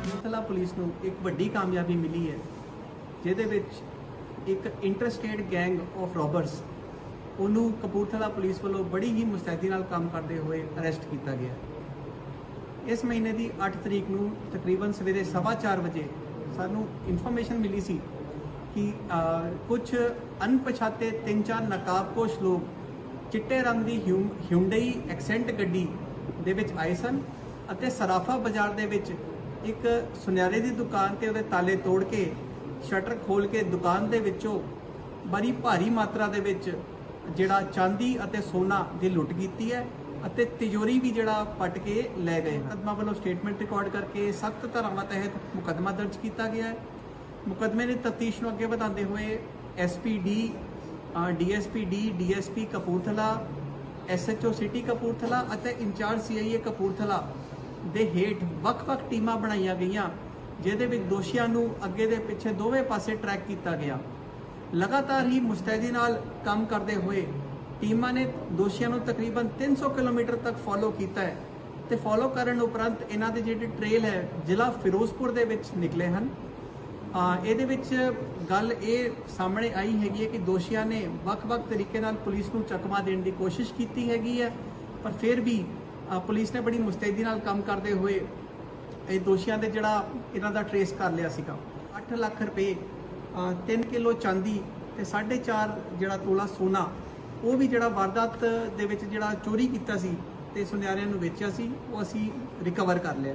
Kapurthala police ਨੂੰ ਇੱਕ ਵੱਡੀ ਕਾਮਯਾਬੀ ਮਿਲੀ ਹੈ, ਜਿਹਦੇ ਵਿੱਚ ਇੱਕ ਇੰਟਰਸਟੇਡ ਗੈਂਗ ਆਫ ਰੋਬਰਸ ਉਹਨੂੰ ਕਪੂਰਥਲਾ ਪੁਲਿਸ ਵੱਲੋਂ ਬੜੀ ਹੀ ਮੁਸਤੈਦੀ ਨਾਲ ਕੰਮ ਕਰਦੇ ਹੋਏ ਅਰੈਸਟ ਕੀਤਾ ਗਿਆ। ਇਸ ਮਹੀਨੇ ਦੀ 8 ਤਰੀਕ ਨੂੰ ਤਕਰੀਬਨ ਸਵੇਰੇ 4:30 ਵਜੇ ਸਾਨੂੰ ਇਨਫੋਰਮੇਸ਼ਨ ਮਿਲੀ ਸੀ ਕਿ ਕੁਝ ਅਣਪਛਾਤੇ ਤਿੰਨ ਚਾਰ ਨਕਾਬਪੋਸ਼ ਲੋਕ ਚਿੱਟੇ ਰੰਗ ਦੀ ਹਿਊਂਡਈ ਐਕਸੈਂਟ ਗੱਡੀ ਦੇ ਵਿੱਚ ਆਏ ਸਨ ਅਤੇ ਸਰਾਫਾ ਬਾਜ਼ਾਰ ਦੇ ਵਿੱਚ ਇੱਕ ਸੁਨਿਆਰੇ ਦੀ ਦੁਕਾਨ ਤੇ ਉਹਦੇ ਤਾਲੇ ਤੋੜ ਕੇ, ਸ਼ਟਰ ਖੋਲ ਕੇ ਦੁਕਾਨ ਦੇ ਵਿੱਚੋਂ ਬੜੀ ਭਾਰੀ ਮਾਤਰਾ ਦੇ ਵਿੱਚ ਜਿਹੜਾ ਚਾਂਦੀ ਅਤੇ ਸੋਨਾ ਦੀ ਲੁੱਟ ਕੀਤੀ ਹੈ ਅਤੇ ਤਿਜੋਰੀ ਵੀ ਜਿਹੜਾ ਪਟ ਕੇ ਲੈ ਗਏ ਮੁਕੱਦਮਾ ਵੱਲੋਂ ਸਟੇਟਮੈਂਟ ਰਿਕਾਰਡ ਕਰਕੇ ਸਖਤ ਧਾਰਾਵਾਂ ਤਹਿਤ ਮੁਕੱਦਮਾ ਦਰਜ ਕੀਤਾ ਗਿਆ ਹੈ। ਮੁਕੱਦਮੇ ਦੀ ਤਫਤੀਸ਼ ਨੂੰ ਅੱਗੇ ਵਧਾਉਂਦੇ ਹੋਏ SPD DSPD DSP Kapurthala SHO city Kapurthala ਅਤੇ ਇੰਚਾਰਜ ਸੀਆਈਏ ਕਪੂਰਥਲਾ ਦੇ ਹੇਠ ਵੱਖ-ਵੱਖ ਟੀਮਾਂ ਬਣਾਈਆਂ ਗਈਆਂ, ਜਿਹਦੇ ਵਿੱਚ ਦੋਸ਼ੀਆਂ ਨੂੰ ਅੱਗੇ ਦੇ ਪਿੱਛੇ ਦੋਵੇਂ ਪਾਸੇ ਟਰੈਕ ਕੀਤਾ ਗਿਆ। ਲਗਾਤਾਰ ਹੀ ਮੁਸਤੈਦੀ ਨਾਲ ਕੰਮ ਕਰਦੇ ਹੋਏ ਟੀਮਾਂ ਨੇ ਦੋਸ਼ੀਆਂ ਨੂੰ ਤਕਰੀਬਨ 300 ਕਿਲੋਮੀਟਰ ਤੱਕ ਫੋਲੋ ਕੀਤਾ ਹੈ ਤੇ ਫੋਲੋ ਕਰਨ ਉਪਰੰਤ ਇਹਨਾਂ ਦੇ ਜਿਹੜੇ ਟ੍ਰੇਲ ਹੈ, ਜ਼ਿਲ੍ਹਾ ਫਿਰੋਜ਼ਪੁਰ ਦੇ ਵਿੱਚ ਨਿਕਲੇ ਹਨ। ਇਹਦੇ ਵਿੱਚ ਗੱਲ ਇਹ ਸਾਹਮਣੇ ਆਈ ਹੈਗੀ ਹੈ ਕਿ ਦੋਸ਼ੀਆਂ ਨੇ ਵੱਖ-ਵੱਖ ਤਰੀਕੇ ਨਾਲ ਪੁਲਿਸ ਨੂੰ ਚਕਮਾ ਦੇਣ ਦੀ ਕੋਸ਼ਿਸ਼ ਕੀਤੀ ਹੈਗੀ ਹੈ, ਪਰ ਫਿਰ ਵੀ ਪੁਲਿਸ ਨੇ ਬੜੀ ਮੁਸਤੈਦੀ ਨਾਲ ਕੰਮ ਕਰਦੇ ਹੋਏ ਇਹ ਦੋਸ਼ੀਆਂ ਦੇ ਜਿਹੜਾ ਇਹਨਾਂ ਦਾ ਟਰੇਸ ਕਰ ਲਿਆ ਸੀਗਾ। 8 ਲੱਖ ਰੁਪਏ 3 ਕਿਲੋ ਚਾਂਦੀ ਤੇ 4.5 ਜਿਹੜਾ ਤੋਲਾ ਸੋਨਾ, ਉਹ ਵੀ ਜਿਹੜਾ ਵਾਰਦਾਤ ਦੇ ਵਿੱਚ ਜਿਹੜਾ ਚੋਰੀ ਕੀਤਾ ਸੀ ਤੇ ਸੁਨਿਆਰਿਆਂ ਨੂੰ ਵੇਚਿਆ ਸੀ, ਉਹ ਅਸੀਂ ਰਿਕਵਰ ਕਰ ਲਿਆ।